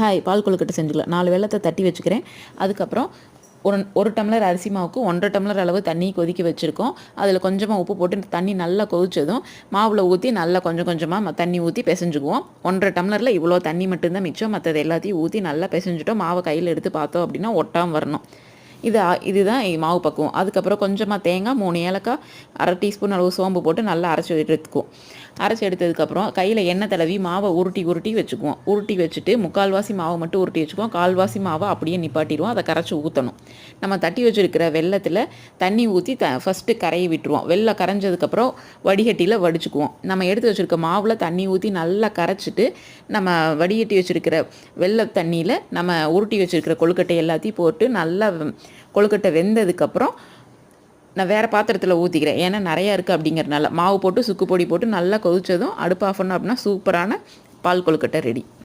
Hi பால் கொழுக்கட்டை செஞ்சுக்கலாம். நாலு வெள்ளத்தை தட்டி வச்சுக்கிறேன். அதுக்கப்புறம் ஒரு ஒரு டம்ளர் அரிசி மாவுக்கு ஒன்றரை டம்ளர் அளவு தண்ணி கொதிக்க வச்சுருக்கோம். அதில் கொஞ்சமாக உப்பு போட்டு தண்ணி நல்லா கொதிச்சதும் மாவில் ஊற்றி நல்லா கொஞ்சம் கொஞ்சமாக தண்ணி ஊற்றி பிசைஞ்சுக்குவோம். ஒன்றரை டம்ளரில் இவ்வளோ தண்ணி மட்டும்தான் மிச்சம். மற்றது எல்லாத்தையும் ஊற்றி நல்லா பிசைஞ்சிட்டோம். மாவை கையில் எடுத்து பார்த்தோம் அப்படின்னா ஒட்டாமல் வரணும். இது இதுதான் மாவு பக்குவம். அதுக்கப்புறம் கொஞ்சமாக தேங்காய் மூணு ஏலக்காய் அரை டீஸ்பூன் அளவு சோம்பு போட்டு நல்லா அரைச்சி எடுத்துக்குவோம். அரைச்சி எடுத்ததுக்கப்புறம் கையில் எண்ணெய் தடவி மாவை உருட்டி உருட்டி வச்சுக்குவோம். உருட்டி வச்சுட்டு முக்கால்வாசி மாவை மட்டும் உருட்டி வச்சுக்குவோம். கால்வாசி மாவை அப்படியே நிப்பாட்டிடுவோம். அதை கரைச்சி ஊற்றணும் நம்ம தட்டி வச்சுருக்கிற வெள்ளத்தில் தண்ணி ஊற்றி த ஃபஸ்ட்டு கரையை விட்டுருவோம். வெள்ளம் கரைஞ்சதுக்கப்புறம் வடிகட்டியில் வடிச்சுக்குவோம். நம்ம எடுத்து வச்சுருக்க மாவில் தண்ணி ஊற்றி நல்லா கரைச்சிட்டு நம்ம வடிகட்டி வச்சுருக்கிற வெள்ளை தண்ணியில் நம்ம உருட்டி வச்சுருக்கிற கொழுக்கட்டை எல்லாத்தையும் போட்டு நல்லா கொழுக்கட்டை வெந்ததுக்கப்புறம் நான் வேறு பாத்திரத்தில் ஊற்றிக்கிறேன் ஏன்னா நிறையா இருக்குது அப்படிங்கிறனால மாவு போட்டு சுக்கு பொடி போட்டு நல்லா கொதித்ததும் அடுப்பு ஆஃப் பண்ணோம் அப்படின்னா சூப்பரான பால் கொழுக்கட்டை ரெடி